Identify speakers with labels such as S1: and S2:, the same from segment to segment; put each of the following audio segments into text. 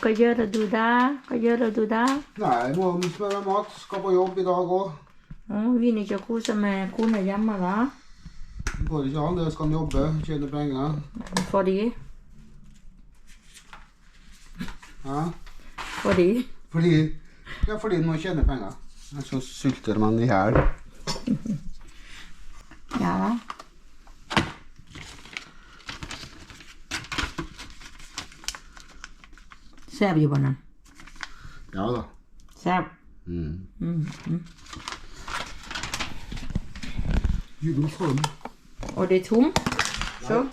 S1: Hva gjør du da? Hva gjør du da?
S2: Nei, må smøre mat. Skal på jobb i dag òg.
S1: Å, vil ikke kose med kona hjemme, da?
S2: Går ikke an. Det skal jobbe, tjene penger.
S1: Fordi
S2: Ja.
S1: Fordi
S2: Fordi Ja, fordi han må tjene penger. Så sulter man i hjel.
S1: Ja da. Ser vi på den?
S2: Ja da.
S1: Ser.
S2: Mm.
S1: Mm. mm.
S2: Gyllen form.
S1: Og det er tom. Så.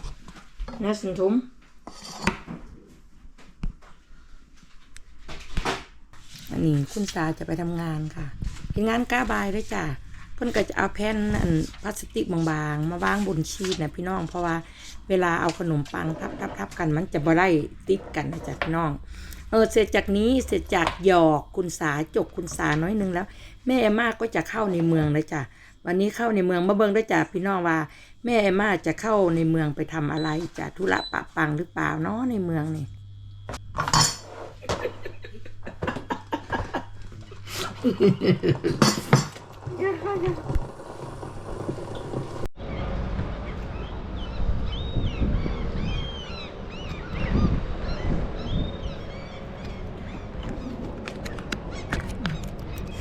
S1: Nesten tom. อันนี้คุณตาจะไปทำงานค่ะเห็นงานกล้าบายด้วยจ้ะเพิ่นก็จะเอาแผ่นอันพลาสติกบางๆ มาวางบนชีทนะพี่น้อง เพราะว่าเวลาเอาขนมปังทับๆๆกัน มันจะบ่ได้ติดกันนะจ๊ะพี่น้อง เออเสร็จจากนี้เสร็จจากหยอกคุณสาจกคุณสาน้อยนึงแล้ว แม่เอมมาก็จะเข้าในเมืองเลยจ้ะวันนี้เข้าในเมืองมาเบิ่งด้วยจ้ะพี่น้องว่า แม่เอมมาจะเข้าในเมืองไปทำอะไรจ้ะธุระปะปังหรือเปล่าเนาะในเมืองนี่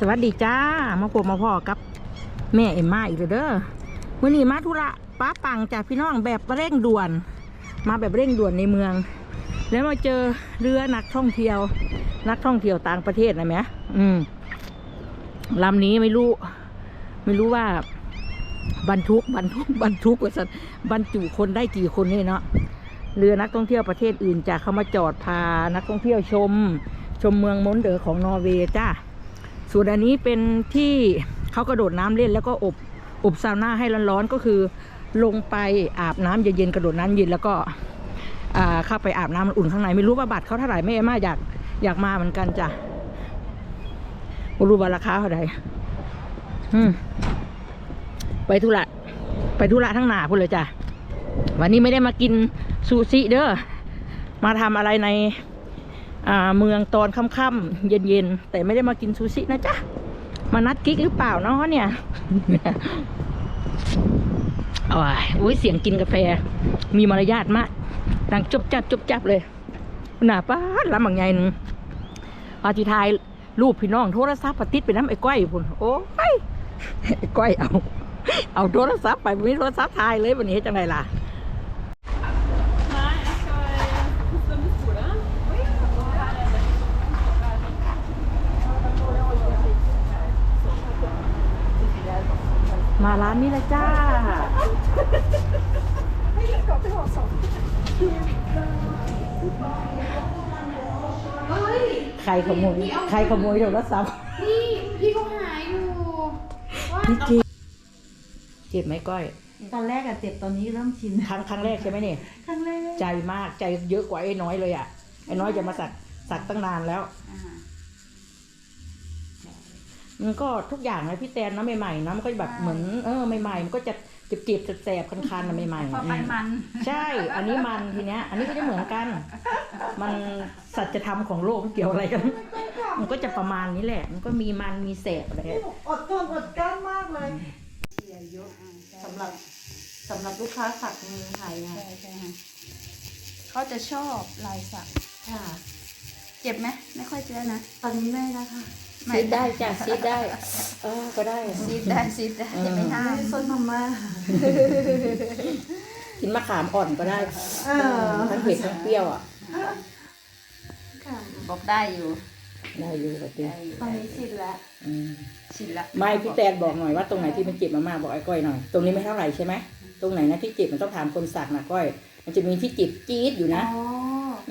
S1: สวัสดีจ้า มาพบมาพ่อกับแม่เอ็มมาอีกแล้วเด้อมื่อนี้มาธุระป้าปังจากพี่น้องแบบเร่งด่วน มาแบบเร่งด่วนในเมือง แล้วมาเจอเรือนักท่องเที่ยว นักท่องเที่ยวต่างประเทศนะแม่อืมลำนี้ไม่รู้ ไม่รู้ว่า บรรทุกบรรทุกบรรทุกว่าสัตว์บรรจุคนได้กี่คนเนี่ยเนาะเรือนักท่องเที่ยวประเทศอื่นจะเข้ามาจอดพานักท่องเที่ยวชม ชมเมืองมอนเดอร์ของนอร์เวย์จ้า ส่วนอันนี้เป็นที่เขากระโดดน้ำเล่นแล้วก็อบอบซาวน่าให้ร้อนๆก็คือลงไปอาบน้ำเย็นๆกระโดดน้ำเย็นแล้วก็อ่าเข้าไปอาบน้ำอุ่นข้างในไม่รู้ว่าบัตรเขาเท่าไหร่แม่เอมมาอยากอยากมาเหมือนกันจ้ะไม่รู้ว่าราคาเท่าไหร่ไปธุระไปธุระทั้งหนาพูดเลยจ้ะวันนี้ไม่ได้มากินซูชิเด้อมาทำอะไรใน เมืองตอนค่ำๆเย็นๆแต่ไม่ได้มากินซูชินะจ๊ะมานัดกิ๊กหรือเปล่าเนาะเนี่ยโอ้ยอุ้ยเสียงกินกาแฟ มีมารยาทมากดังจุบจับจุบจับเลยหนาป้าลำบางไงหนึงอาทิทายรูปพี่น้องโทรศัพท์ปติดไปน้ำไอ้ก้อยพุ่นโอ้ยไอ้ก้อยเอา เอาโทรศัพท์ไปมีโทรศัพท์ถ่ายเลยวันนี้จังไงล่ะ มาร้านนี้เลยจ้าใครขโมยใครขโมยโทรศัพท์
S3: พี่พี่ก็หายอยู่ว่า
S1: พี่เจ็บเจ็บไหมก้อย
S4: ตอนแรกอะเจ็บตอนนี้เริ่มชิน
S1: ครั้งครั้งแรกใช่ไหมเนี่ย
S4: ครั้งแรก
S1: ใจมากใจเยอะกว่าไอ้น้อยเลยอะไอ้น้อยจะมาสักสักตั้งนานแล้ว มันก็ทุกอย่างนะพี่แตนนะใหม่ๆนะมันก็แบบเหมือนเออใหม่ๆมันก็จะเจ็บๆแสบๆคันๆนะใหม่ๆ
S4: พอไป
S1: อืม
S4: มัน
S1: ใช่ อันนี้มันทีเนี้ย อันนี้ก็จะเหมือนกัน มันสัจธรรมของโลกมันเกี่ยวอะไรกัน มันก็จะประมาณนี้แหละ มันก็มีมันมีแสบอะไร
S4: อดทนอดกลั้นมากเลยสำหรับสำหรับลูกค้าสักในเมืองไทยนะ
S3: ใช่ใช่ค่ะเขาจะชอบลายสัก
S4: ค่ะ
S3: เจ็บไหมไม่ค่อยเจ็บนะ
S4: ตอนนี้ไม่แล้วค่ะ
S1: ซีดได้จ้ะซีดได้เออก็ได้
S3: ซีดได้ซีดได้ไม่ห้าม
S4: ส้นมาม่า
S1: กินมะขามอ่อนก็ได้
S4: เออ
S1: ทั้งเผ็ดทั้งเปรี้ยวอะ
S4: ค่ะ
S3: บอกได้อยู่
S1: ได้อยู่ปกติ
S3: ได้อยู่
S4: ตอนนี้ชินแล้ว
S1: อืม
S3: ชินละ
S1: ไม่พี่แตนบอกหน่อยว่าตรงไหนที่มันเจ็บมากๆบอกไอ้ก้อยหน่อย ตรงนี้ไม่เท่าไหร่ใช่ไหมตรงไหนนะที่เจ็บมันต้องถามคนสักนะก้อย มันจะมีที่เจ็บจี๊ดอยู่นะ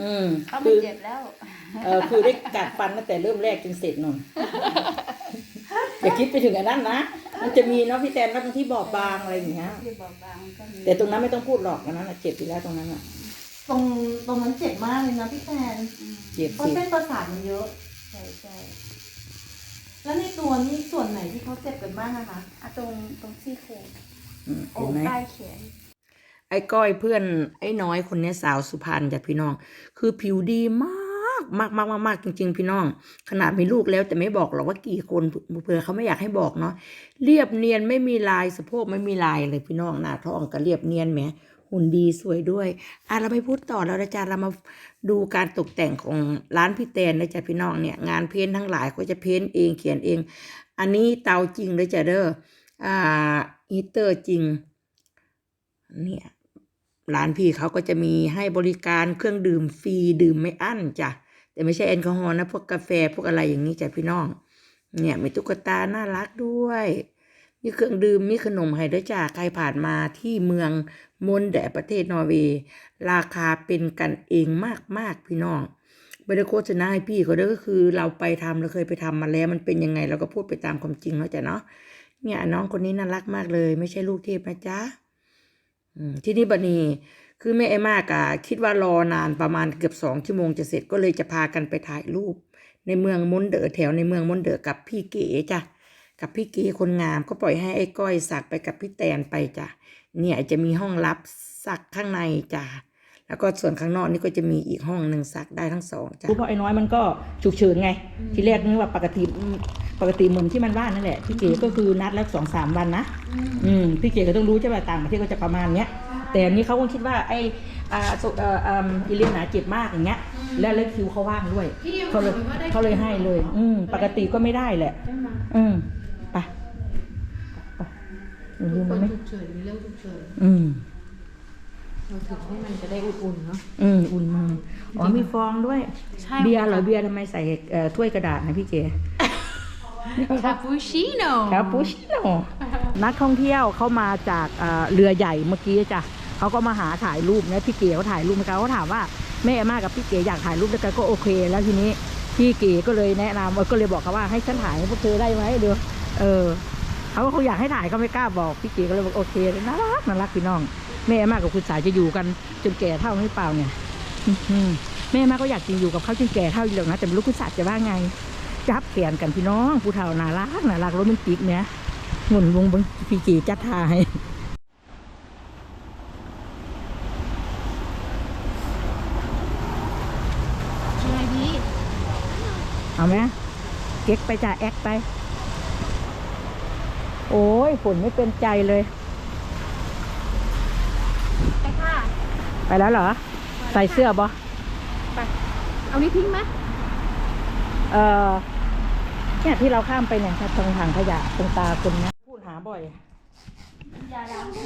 S4: อ๋อ
S1: อืม
S3: เขา
S1: คื
S3: ไม่
S1: อ
S3: เจ็บแล้ว
S1: เออคือได้กัดฟันตั้งแต่เริ่มแรกจนเสร็จนนอย่าคิดไปถึงอันนั้นนะมันจะมีเนาะพี่แตนว่าตรงที่บอบบางอะไรอย่างเงี้ย
S3: ที่บอบบางก็มี
S1: แต่ตรงนั้นไม่ต้องพูดหรอกอันนั้นนะเจ็บอยู่แล้วตรงนั้นอะ
S4: ตรงตรงนั้นเจ็บมากเลยนะพี่แทน
S3: อืม
S1: เจ็บ
S4: เพราะ
S1: สิ
S4: เส้นประสาทมันเยอะ
S3: ใช่ใช่
S4: แล้วในตัวนี่ส่วนไหนที่เขาเจ็บกันบ้างอะคะ
S3: อะตรงตรงซี่โครง
S1: อืม
S3: โอ้
S1: เห็นไหม
S3: ใต้แขน
S1: ไอ้ก้อยเพื่อนไอ้น้อยคนนี้สาวสุพรรณจ้ะพี่น้อง คือผิวดีมากมากมากมากมากจริง ๆ พี่น้อง ขนาดมีลูกแล้วแต่ไม่บอกหรอกว่ากี่คนเผื่อเขาไม่อยากให้บอกเนาะเรียบเนียนไม่มีลายสะโพกไม่มีลายเลยพี่น้องหน้าท้องก็เรียบเนียนแหมหุ่นดีสวยด้วยอะเราไม่พูดต่อแล้วนะจ๊ะเรามาดูการตกแต่งของร้านพี่แตนนะจ๊ะพี่น้องเนี่ยงานเพ้นท์ทั้งหลายก็จะเพ้นท์เองเขียนเอง อันนี้เตาจริงเลยจ้ะเด้ออ่าฮีเตอร์จริงเนี่ย ร้านพี่เขาก็จะมีให้บริการเครื่องดื่มฟรีดื่มไม่อั้นจ้ะแต่ไม่ใช่แอลกอฮอล์นะพวกกาแฟพวกอะไรอย่างนี้จ้ะพี่น้อง เนี่ยมีตุ๊กตาน่ารักด้วยมีเครื่องดื่มมีขนมให้ด้วยจ้ะใครผ่านมาที่เมืองมนแดประเทศนอร์เวย์ราคาเป็นกันเองมากๆพี่น้องไม่ได้โฆษณาให้พี่เขาด้วยก็คือเราไปทำเราเคยไปทำมาแล้ว มันเป็นยังไงเราก็พูดไปตามความจริงแล้วจ้ะเนาะเนี่ยน้องคนนี้น่ารักมากเลย ไม่ใช่ลูกเทพนะจ๊ะ ที่นี่บันีคือแม่ไอ้มากอะคิดว่ารอนานประมาณเกือบสองชั่วโมงจะเสร็จก็เลยจะพากันไปถ่ายรูป ในเมืองมนเดอแถวในเมืองมนเดอกับพี่เก๋จ้ะกับพี่เก๋คนงามก็ปล่อยให้ไอ้ก้อยสักไปกับพี่แตนไปจ้ะเนี่ยจะมีห้องลับสักข้างในจ้ะ แล้วก็ส่วนข้างนอกนี่ก็จะมีอีกห้องหนึ่งสักได้ทั้งสองจ้ะเพราะไอ้น้อยมันก็ฉุกเฉินไง ทีแรกนึกว่าปกติปกติเหมือนที่มันว่านั่นแหละพี่เก๋ก็คือนัดแล้วสองสามวันนะอืมพี่เก๋ก็ต้องรู้ใช่ป่ะต่างประเทศก็จะประมาณเนี้ยแต่อันนี้เขาคงคิดว่าไอ้อ่าสุเอ่ออ่าอีเลียนหนาเจ็บมากอย่างเงี้ยแล้วเลยคิวเขาว่างด้วย
S3: พี่ดิว
S1: เขาเลย
S3: บอกว่าได้
S1: เขาเลยให้เลย อืมปกติก็ไม่ได้แหละ
S3: ได้ไหม
S1: อืมไปไปหนูลืม
S3: ค
S1: ไป
S3: น
S1: ไหม
S3: ฉุกเฉินมีเรื่องฉุกเฉิน
S1: อืม
S3: เราถึงให้มันจะได้อุ่นๆเนาะ
S1: อืมอุ่นมืออ๋อมีฟองด้วย
S3: ใช่
S1: เบียร์เหรอเบียร์ทำไมใส่เอ่อถ้วยกระดาษนะพี่เก๋
S3: คาปูชิโน่
S1: คาปูชิโน่นักท่องเที่ยวเข้ามาจากเอ่อเรือใหญ่เมื่อกี้จ้ะเขาก็มาหาถ่ายรูปนะพี่เก๋เขาถ่ายรูปเขาเขาถามว่าแม่เอมมากับพี่เก๋อยากถ่ายรูปด้วยกันก็โอเค แล้วทีนี้พี่เก๋ก็เลยแนะนำเออก็เลยบอกเขาว่าให้ฉันถ่ายให้พวกเธอได้ไหมเดี๋ยวเออ เขาก็คงอยากให้ถ่ายเขาไม่กล้าบอกพี่เก๋ก็เลยบอกโอเคน่ารักน่ารักพี่น้อง แม่เอมมากับคุณสายจะอยู่กันจนแก่เท่าหรือเปล่าเนี่ยอื้อหือแม่เอมมาก็อยากจะอยู่กับเขาจนแก่เท่าอยู่หรอกนะแต่ไม่รู้คุณสายจะว่าไง จับแขนกันพี่น้องผู้เฒ่าน่ารักน่ารักโรแมนติกเนี่ยหมุนวงเบงพี่จีจัดทาย
S3: ยังไงพี่
S1: เอาไหมเก๊กไปจ่าแอคไป โอ้ยฝนไม่เป็นใจเลย
S3: ไปค่ะ
S1: ไปแล้วเหรอ ใส่เสื้อบ่
S3: ไป เอานี้ทิ้งไหม
S1: เออเนี่ยที่เราข้ามไปเนี่ยตรงถังขยะตรงตาคนเนี้ยพูดหาบ่อย
S3: ยาล้างแผล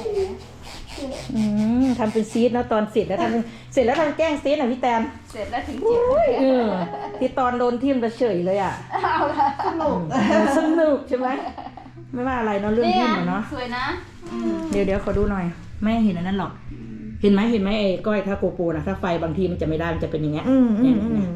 S1: อืมทำเป็นซีดเนาะตอนเสร็จแล้วทำเป็นเสร็จแล้วทำแกล้งซีดอะพี่แตน
S3: เสร็จแล้วถึงเจ็บ
S1: เออที่ตอนโดนทิ่มจะเฉยเลยอะ
S3: เอาละสนุก
S1: สนุกใช่ไหม ไม่ว่าอะไรเนาะเรื่อง
S3: เนี่ย
S1: ทิ่มอะเนาะ
S3: สวยนะ
S1: เดี๋ยวเดี๋ยวขอดูหน่อย ไม่เห็นอันนั้นหรอก เห็นไหมเห็นไหมไอ้ก้อยถ้าโกโปรนะถ้าไฟบางทีมันจะไม่ได้มันจะเป็นอย่างเงี้ยเนี่ยเนี่ย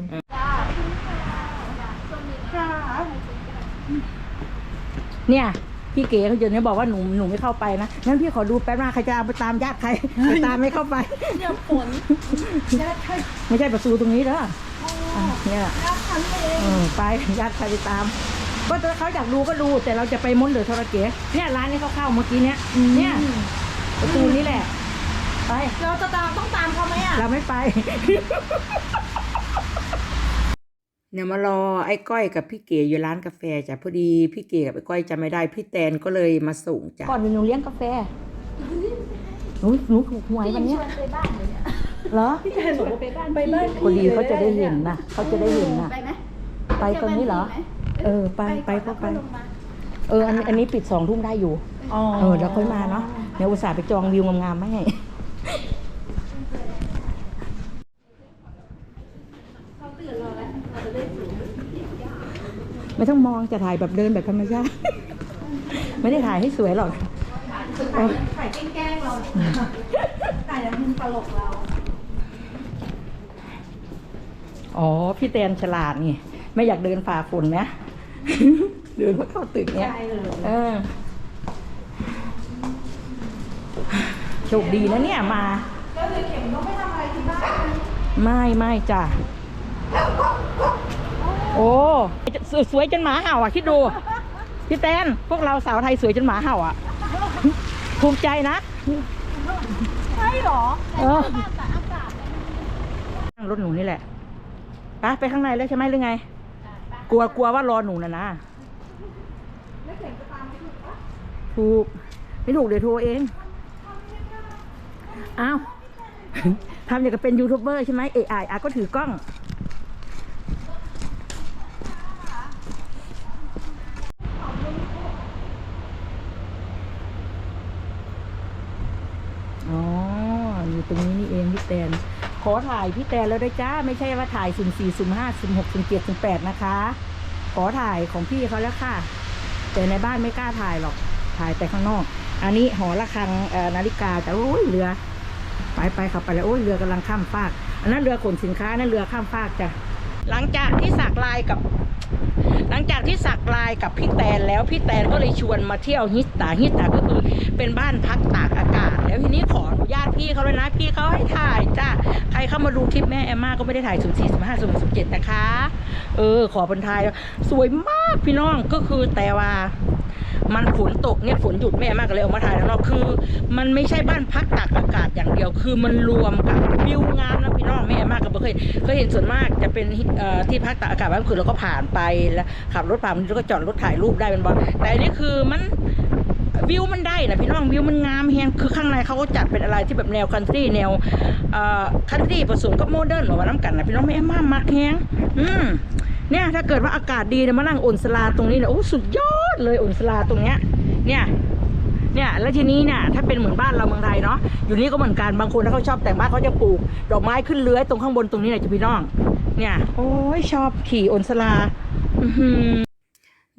S1: เนี่ยพี่เก๋เขาเดี๋ยวนี้บอกว่าหนูหนูไม่เข้าไปนะงั้นพี่ขอดูแป๊บนะใครจะเอาไปตามญาติใครไปตามไม่เข้าไป
S3: เดี๋ยวฝน
S1: ไม่ใช่ประตูตรงนี้เด้ออะเนี่ยเออไปญาติใครไปตาม ก็ถ้าเขาอยากดูก็ดูแต่เราจะไปมนต์หรือทรเก๋เนี่ยร้านนี้เขาเข้าเมื่อกี้เนี้ยเนี่ยประตูนี้แหละ ไป
S3: เราจะตามต้องตามเขาไหมอะ
S1: เราไม่ไป เนี่ยมารอไอ้ก้อยกับพี่เก๋อยู่ร้านกาแฟจ้ะพอดีพี่เก๋กับไอ้ก้อยจำไม่ได้พี่แตนก็เลยมาส่งจ้ะก่อนหนูเลี้ยงกาแฟหนูหนูถูกหวยวันเนี้ย
S3: ไปบ้านเลยเนี่ย
S1: เหรอ
S3: พี่แทนบอกว่าไปบ้านไปบ้าน
S1: พอดีเขาจะได้เห็นนะเขาจะได้เห็นนะ
S3: ไปไหม
S1: ไปตรงนี้เหรอ เออไปไปก็ไป เอออันอันนี้ปิดสองทุ่มได้อยู่เออแล้วค่อยมาเนาะเดี๋ยวอุตส่าห์ไปจองวิวงามๆไม่ให้ไม่ต้องมองจะถ่ายแบบเดินแบบธรรมชาติ ไม่ได้ถ่ายให้สวยหรอกเออ
S3: ถ่ายแกล้งๆเราถ่ายแล้วมึงตลกเรา
S1: อ๋อ พี่แตนฉลาดนี่ ไม่อยากเดินฝ่าฝนนะ เดินมาเข้าตึกเนี้ย
S3: ใช่เลย
S1: เออโชคดีนะเนี่ยมา
S3: แล้วเลยเข็มต้องไม่ทำอะไรที่บ้าน
S1: ไม่ไม่จ้ะโอ้สวยสวยจนหมาเห่าอะคิดดูพี่แตนพวกเราสาวไทยสวยจนหมาเห่าอะภูมิใจนะ
S3: ใช่
S4: หรอ
S1: เออนั่งรถหนูนี่แหละไปไปข้างในแล้วใช่ไหมหรือไง กลัวกลัวว่ารอหนูนะนะถูกไม่ถูกเดี๋ยวโทรเองอ้าวทำอย่างกับเป็นยูทูบเบอร์ใช่ไหมเอไออะก็ถือกล้อง อ๋อ อยู่ตรงนี้นี่เองพี่แตน ขอถ่ายพี่แตนแล้วด้วยจ้า ไม่ใช่ว่าถ่ายสุ่มสี่สุ่มห้าสุ่มหกสุ่มเจ็ดสุ่มแปดนะคะ ขอถ่ายของพี่เขาแล้วค่ะ แต่ในบ้านไม่กล้าถ่ายหรอกถ่ายแต่ข้างนอก อันนี้หอระฆังนาฬิกาแต่โอ้ยเรือไปไปขับไปแล้วโอ้ยเรือกำลังข้ามฟาก อันนั้นเรือขนสินค้านั่นเรือข้ามฟากจ้ะหลังจากที่สักลายกับ หลังจากที่สักลายกับพี่แตนแล้วพี่แตนก็เลยชวนมาเที่ยวฮิตตาฮิตตาก็คือเป็นบ้านพักตากอากาศ แล้วทีนี้ขออนุญาตพี่เขาเลยนะพี่เขาให้ถ่ายจ้าใครเข้ามาดูคลิปแม่แอมมาก็ไม่ได้ถ่ายสุ่มสี่สุ่มห้าสุ่มหกสุ่มเจ็ดนะคะ เออ ขอเป็นทายสวยมากพี่น้องก็คือแต่ว่ามันฝนตกเนี่ยฝนหยุดแม่มาก็เลยออกมาถ่ายข้างนอกคือ มันไม่ใช่บ้านพักตากอากาศอย่างเดียว คือมันรวมกับวิวงามนะพี่น้องแม่มาก บ่เคยเคยเห็นส่วนมากจะเป็นที่พักตากอากาศบางคืนเราก็ผ่านไปแล้วขับรถผ่านแล้วก็จอดรถถ่ายรูปได้เป็นบอลแต่อันนี้คือมันวิวมันได้นะพี่น้องวิวมันงามแฮงคือข้างในเขาก็จัดเป็นอะไรที่แบบแนวคันทรีแนวคันทรีผสมกับโมเดิร์นหรือว่าน้ำกันนะพี่น้องแม่มากมักแฮงอืมเนี่ยถ้าเกิดว่าอากาศดีเนี่ยมานั่งอุ่นสลาตรงนี้เนี่ยโอ้สุดยอดเลยอุ่นสลาตรงเนี้ยเนี่ย เนี่ยแล้วทีนี้เนี่ยถ้าเป็นเหมือนบ้านเราเมืองไทยเนาะอยู่นี่ก็เหมือนกันบางคนถ้าเขาชอบแต่งบ้านเขาจะปลูก ดอกไม้ขึ้นเลื้อยตรงข้างบนตรงนี้เนี่ยจะพี่น้อง เนี่ยโอ้ยชอบขี่อุนสลา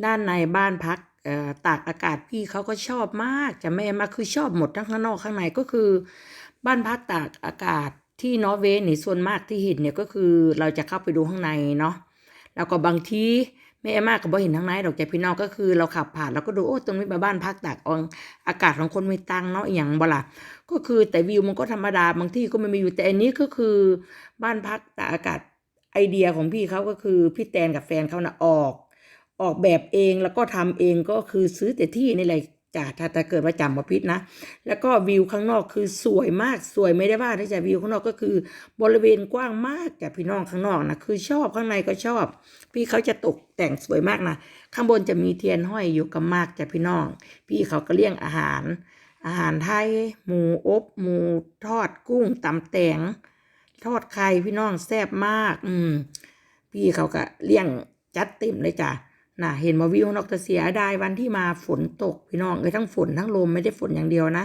S1: ด้านในบ้านพักตากอากาศพี่เขาก็ชอบมากจะแม่มาคือชอบหมดทั้งข้างนอกข้างในก็คือ บ้านพักตากอากาศที่นอร์เวย์นี่ส่วนมากที่เห็นเนี่ยก็คือเราจะเข้าไปดูข้างในเนาะแล้วก็บางที แม่มากก็บ่เห็นทั้งในดอกใจพี่น้องก็คือเราขับผ่านเราก็ดูโอ้ตรงนี้มาบ้านพักตากอองอากาศของคนมีตังเนาะอย่างบ่ล่ะก็คือแต่วิวมันก็ธรรมดาบางที่ก็ไม่มีอยู่แต่อันนี้ก็คือบ้านพักตากอากาศไอเดียของพี่เขาก็คือพี่แตนกับแฟนเขานะออก ออกแบบเองแล้วก็ทำเองก็คือซื้อแต่ที่นี่แหละ จ้ะถ้าถ้าเกิดว่าจำมาพิษนะ แล้วก็วิวข้างนอกคือสวยมากสวยไม่ได้ว่าที่จะวิวข้างนอกก็คือบริเวณกว้างมากจ้ะพี่น้องข้างนอกนะคือชอบข้างในก็ชอบ พี่เขาจะตกแต่งสวยมากนะข้างบนจะมีเทียนห้อยอยู่กับมากจ้ะพี่น้อง พี่เขาก็เลี้ยงอาหาร อาหารไทย หมูอบหมูทอดกุ้งตำแตงทอดไข่พี่น้องแซ่บมาก อืม พี่เขาก็เลี้ยงจัดเต็มเลยจ้ะ น่ะเห็นมาวิวนอกแต่เสียดายวันที่มาฝนตกพี่น้องเลยทั้งฝนทั้งลมไม่ได้ฝนอย่างเดียวนะ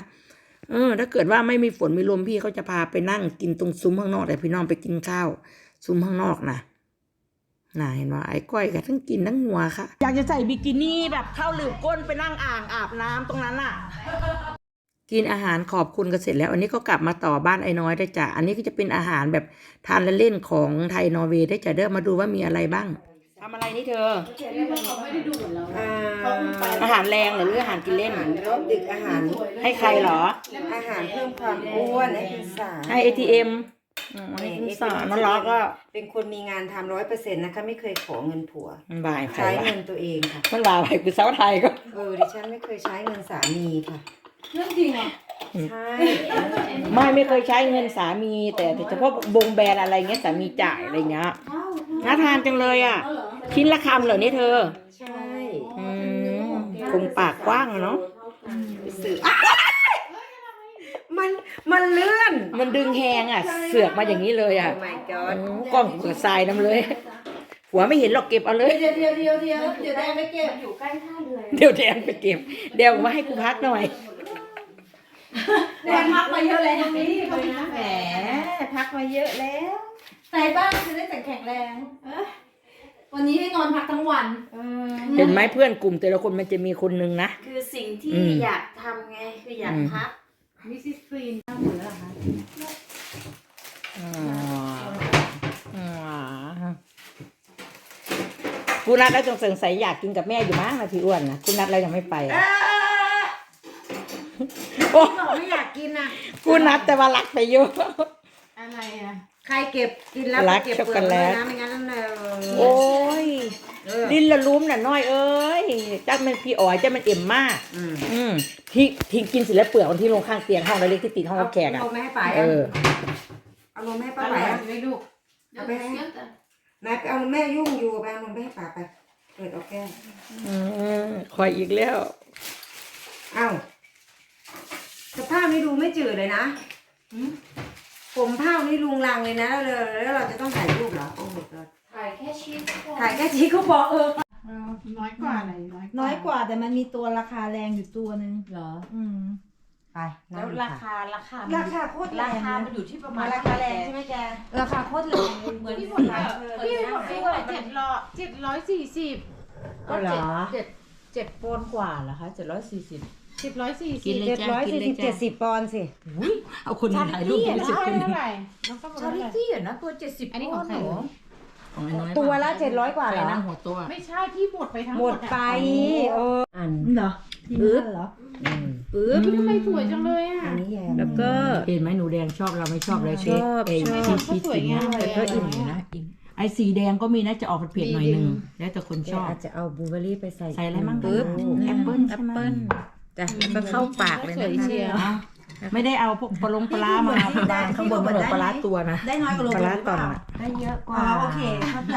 S1: เออถ้าเกิดว่าไม่มีฝนมีลมพี่เขาจะพาไปนั่งกินตรงซุ้มข้างนอกแต่พี่น้องไปกินข้าวซุ้มข้างนอกนะน่ะเห็นว่าไอ้ก้อยกับทั้งกินทั้งหัวค่ะ อยากจะใส่บิกินี่แบบเข้าหลืบก้นไปนั่งอ่างอาบน้ำตรงนั้นน่ะ กินอาหารขอบคุณกันเสร็จแล้ว อันนี้ก็กลับมาต่อบ้านไอ้น้อยได้จ้ะอันนี้ก็จะเป็นอาหารแบบทานเล่นๆของไทยนอร์เวย์ได้จ้ะเด้อมาดูว่ามีอะไรบ้าง ทำอะไรนี่เธออาหารแรงเหรอหรืออาหารกินเล่น
S5: รอบดึกอาหาร
S1: ให้ใครเหรอ
S5: อาหารเพิ่มความอ้วนให้คุณสา
S1: ให้ ATM อืมให้คุณสารนั่นล้อก็
S5: เป็นคนมีงานทำร้อยเปอร์เซ็นต์นะคะ ไม่เคยขอเงินผัว
S1: มันบ่ายใคร
S5: ใช้
S1: วะ
S5: เงินตัวเองค่ะ
S1: มันบ่ายไปคือเสาไทยก็
S5: เออดิฉันไม่เคยใช้เงินสามีค่ะ
S3: เรื่องจริงเหรอ
S5: ใช่
S1: ไม่ไม่เคยใช้เงินสามีแต่เฉพาะบงแบรนด์อะไรเงี้ยสามีจ่ายอะไรเงี้ยน่าทานจังเลยอะ ชิ้นละคำเหรอเนี่ยเธอ
S5: ใช่
S1: อืมคงปากกว้างอะเนาะ
S5: สื่ออ้าวมันมันเลื่อน
S1: มันดึงแหงอะ เสือกมาอย่างนี้เลยอะ
S5: โอ้ my
S1: อื
S5: god
S1: มกล้องเปิดทรายน้ำเลย หัวไม่เห็นหรอกเก็บเอาเลย
S3: เดี๋ยวเดี๋ยวเดี๋ยวเดี๋ยวเดี๋ยวได้ไม่เก็บอยู่ใกล้ท่าเรือ
S1: เดี๋ยวแดงไปเก็บ เดี๋ยวมาให้กูพักหน่อย
S3: แดงพักมาเยอะแล้วตรงนี้เลยนะ
S5: แหมพักมาเยอะแล้ว
S3: ในบ้านจะได้แต่งแข็งแรงเอ้ยวันนี้ให้นอนพักทั้งวัน
S5: เออ
S1: เห็นไหมเพื่อนกลุ่มแต่ละคนมันจะมีคนนึงนะ
S5: คือสิ่งที่
S1: อืม
S5: อยากทำไงคืออยาก
S1: อืม
S5: พัก
S3: มิสซิสกรีนข้าวเหนือเหรอคะ
S1: อ๋ออ๋อกูนัดแล้วจงสงสัยอยากกินกับแม่อยู่มั้งนะพี่อ้วนนะกูนัดแล้วยังไม่ไปอะ โอ้
S5: บอกไม่อยากกินอะ
S1: กูนัดแต่ว่ารักไปเยอะ
S3: อะไรอะ
S5: ใครเก็บกินแล้ว
S1: รัก
S5: เก็บ
S1: ช็อก
S5: เปลื
S1: โก
S5: อก
S1: แล
S5: เลย
S1: ต
S5: นะไม่งั้นเลย
S1: โอ้ยลิ้นละลุ้มน่ะน้อยเอ้ยจ้ามันพี่อ๋อยจ้ามันเอ็มมาก
S5: อืม
S1: อืมที่ทิ้งกินเสร็จแล้วเปลือกคนที่ลงข้างเตียงห้องเล็กๆที่ติดห้องรับแขกอะ
S5: เอาลงไม่ให้ป๋า
S1: เออ
S5: เอาลงไม่ให้ป้า
S3: อ
S5: ป๋า
S3: ร่อยไหมลูก
S5: เอาไปให้แม่ไปเอาแม่ยุ่งอยู่ไปเอาลงไปให้ป๋าไป เปิดเอาแก้ว
S1: อืมคอยอีกแล้ว
S5: เอ้า สภาพนี่ดูไม่จืดเลยนะผมเผ้านี่ลุงลังเลยนะแล้วเราแล้วเราจะต้องถ่ายรูปเหรอโอ้โห
S3: ถ่ายแค่ชีส
S5: ถ่ายแค่ชี้เขาบอกเออ
S4: น้อยกว่าไหนน้อย
S3: น้อยกว่าแต่มันมีตัวราคาแรงอยู่ตัวหนึ่ง
S4: เหรอ
S3: อืม
S5: ไป
S4: แล้วราคาราคา
S3: ราคาโคตรแร
S4: รางคามันอยู่ที่ประมาณ
S3: ราคาแรงใช่ไหมแกราคาโคตรแรง
S4: เหมือนที่หมดเลยพี่หมดไปเจ็ดร้อยเจ็ดร้อยสี่สิบ
S5: เอาเหรอ
S4: เจ็ดเจ็ดปอนด์กว่าเหรอคะเจ็ดร้อยสี่สิบ เจ็ดร้อยสี่
S1: กิ
S4: สิ
S1: น
S4: บ
S1: เลย
S5: เจ็ดร้อยสี่สิบเจ็ดสิบปอนด์สิ
S1: เอาคนหนึ่งถ่ายรูป
S4: ชา
S1: รู้สึก
S4: ริ
S1: คนหนึ่ง
S4: ตี้เท่าไหร่น้องก็บอก
S3: ชาริ
S4: เท่าไหร่
S3: ตี้อะนะตัวเจ็ดสิบ
S4: อันนี้ของใคร
S3: เหรอ
S1: ของไอ้น้อย
S5: ตัวละเจ็ดร้อยกว่าเหรอ
S1: ไปนั่งหัวตัว
S4: ไม่ใช่ที่หมดไปทั้ง
S5: ห
S4: ห
S5: ม
S4: ม
S5: ด
S4: ดอะ
S5: ไปเอออัน
S3: เหรอที่นั่นเหรอ
S5: ปึ๊บ
S4: พี่ทำไมสวยจังเลยอะ
S5: อันนี้แยม
S1: แล้วก็ เห็นไหมหนูแดงชอบเราไม่ชอบเลยเช็ค
S5: ชอบ
S1: เอ้ย
S5: ชอบ
S1: ชีสชีส
S4: สวยงามเลย
S1: ก็อิ่มอยู่นะอิ่มไอ้สีแดงก็มีนะจะออกเผ็ดๆหน่อยหนึงแล้วแต่คน
S5: แก
S1: ชอบ
S5: อาจจะเอาบลูเบอร์รี่ไปใส่
S1: ใส่อะไรมั่ง
S5: ปึ๊บ
S1: แอปเปิ้ล
S5: แอ
S1: ใช่
S5: ป
S1: ไหม
S5: เปิ้ล จ้ะแล้วก็เข้าปากเลย
S4: สวย
S5: นะ
S4: เชียว
S1: อะไม่ได้เอาพวกปลาลงปลาร้ามาเอาไปบ้างข้างบนมันเหมือนปลาร้าตัวนะ
S3: ได้น้อยกว่าโล
S1: ปลาร้าตอน
S3: หรื
S1: อะ
S3: เปล่
S5: ได้เยอะก
S3: อ๋
S5: ว่า
S3: อโอเคเข้าใจ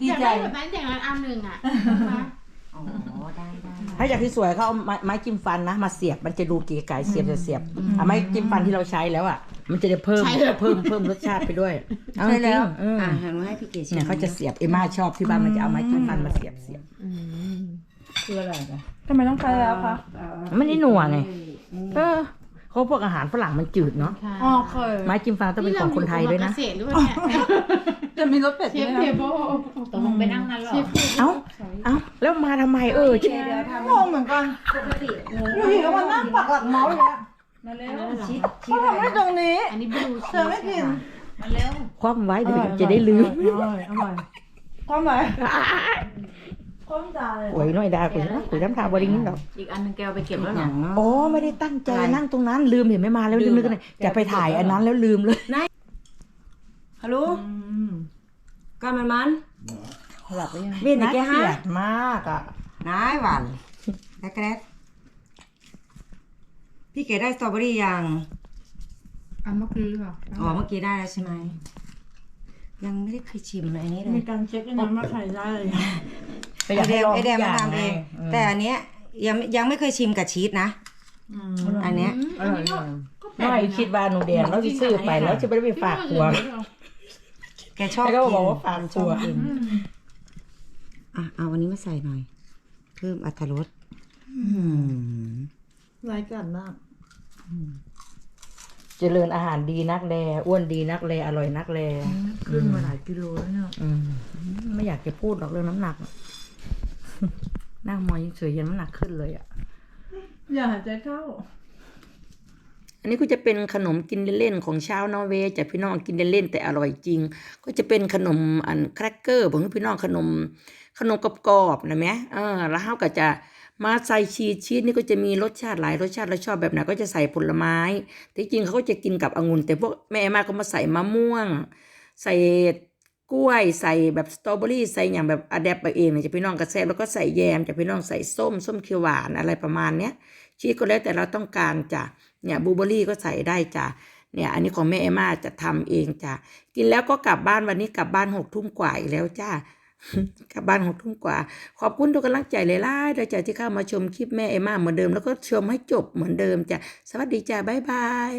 S3: ดี
S4: อยาก
S3: ใจ
S4: ได้แบบนั้นอย่างนั้นอันหนึ่งอะ
S5: อ๋อได้ได้
S1: ถ้าอยากที่สวยเขาเอาไม้ไม้จิ้มฟันนะมาเสียบมันจะดูเก๋ไก๋เสียบจะเสียบอะไม้จิ้มฟันที่เราใช้แล้วอะ มันจะได้เพิ่มเพิ่มเพิ่มรสชาติไปด้วยเอา
S5: ใช่แล้ว
S1: จริงๆเออ
S5: อ่าหันมาให้พี่เกศชิม
S1: เนี่ยเขาจะเสียบเอม่าชอบที่บ้านมันจะเอาไม้จิ้มฟันมาเสียบเสียบ
S3: คืออะไรนะทำไมต้องใช้แล้วคะ
S1: ไม่ได้หนัวไง เออเขาพวกอาหารฝรั่งมันจืดเนาะ
S3: อ๋อเคย
S1: ไม้จิ้มฟันต้องเป็นของคนไทยด้วยนะ
S4: เกษตรหรือเปล่าเนี่ย
S3: จะมีรสเป็ด
S4: เช
S3: ด้ว
S4: ฟ
S3: ยนะ
S4: เทเบิลตกลงไปนั่งนั้นหรอ
S1: เอ้าเอ้าแล้วมาทำไมเออ
S5: เดี๋ยวทำ
S3: งงเหมือนกัน
S5: ปกติ
S3: อยู่ดีก็มานั่งปักหลักเมาส์เลยอะมาเร็ว
S5: ชีสชีส
S3: ทำ
S5: อะไร
S3: ไมตรงนี้
S4: อันนี้บลู
S3: เธอไม่กิน
S4: มาเร็ว
S1: คว่ำไว้เดี๋ยวจะได้ลืม
S3: อร่อยอร่อยความไหนความจาเลย
S1: โอ้ยน้อยดาคุยนะคุยน้ำตาบริงินดอก
S4: อีกอันนึงแกเอาไปเก็บแล้วเหรอย่าง
S5: เนาะ
S1: อ๋อไม่ได้ตั้งใจนั่งตรงนั้นลืมเห็นไม่มาแล้วลืมเลยจะไปถ่ายอันนั้นแล้วลืมเลย
S5: ฮัลโหลก้อนมันมัน
S3: หลับไปยัง
S5: เวียนอี
S1: น่าก
S5: แก
S1: เกลี
S5: ฮะ
S1: ยดมากอะ
S5: นายหวานแกรกพี่เกดได้สตรอเบอรี่ยัง
S3: อันเมื่อกี้ค่ะ
S5: อ๋อเมื่อกี้ได้แล้วใช่ไหม ยังไม่ได้เคยชิมอันนี้เล
S3: มี
S5: ย
S3: การเช็คด้วยนะว่าใครได้เลย
S1: ก็อยาก
S5: ไอเด
S1: ให้
S5: ม
S1: ลอง
S5: ไอเดม
S1: ทุก
S5: มา
S1: ย่าง
S5: ทำเอง
S1: ไง
S5: แต่อันเนี้ยยังยังไม่เคยชิมกับชีสนะอันเนี้ย
S3: อร่อยเลย
S1: น้อยคิดว่าหนูแดงแล้วที่ซื้อไปแล้วจะไม่ได้ไปฝากครัว
S5: แกชอบ
S1: แล้ว
S5: กิ
S1: ก็
S5: น
S1: บอกว่าฝากครัว
S5: ชอบกินอะเอาวันนี้มาใส่หน่อย เพิ่มอรรถรสอืม
S3: รายการมาก
S1: เจริญอาหารดีนักแลอ้วนดีนักแลอร่อยนักแล
S3: ขึ้นมาหลายกิโลแล้วเนี่ย
S1: อืมไม่อยากจะพูดหรอกเรื่องน้ำหนักนั่งมองเฉยๆยังน้ำหนักขึ้นเลยอะ
S3: อย่าหายใจเข้า
S1: อันนี้ก็จะเป็นขนมกินเล่นๆของชาวนอร์เวย์จากพี่น้องกินเล่นๆแต่อร่อยจริง ก็จะเป็นขนมอันแครกเกอร์ผมพี่น้องขนมขนมกรอบๆนะแม่เออแล้วเขาก็จะ มาใส่ชีสชีสนี่ก็จะมีรสชาติหลายรสชาติเราชอบแบบไหนก็จะใส่ผลไม้ที่จริงเขาก็จะกินกับองุ่น แต่พวกแม่มาก็มาใส่มะม่วง ใส่กล้วยใส่แบบสตรอเบอรี่ใส่อย่างแบบอะแดปไปเองเนี่ยจะพี่น้องกระแซบแล้วก็ใส่แยมจะพี่น้องใส่ส้มส้มเขียวหวานอะไรประมาณเนี้ยชีสก็แล้วแต่เราต้องการจ้ะเนี่ยบลูเบอรี่ก็ใส่ได้จ้ะเนี่ยอันนี้ของแม่เอม่าจะทำเองจ้ะกินแล้วก็กลับบ้านวันนี้กลับบ้านหกทุ่มกว่าอีกแล้วจ้า กลับบ้านหกทุ่มกว่า ขอบคุณทุกกำลังใจเลยล่ะเดี๋ยจ้ะที่เข้ามาชมคลิปแม่เอม่าเหมือนเดิม แล้วก็ชมให้จบเหมือนเดิมจ้ะ สวัสดีจ้าบ๊ายบาย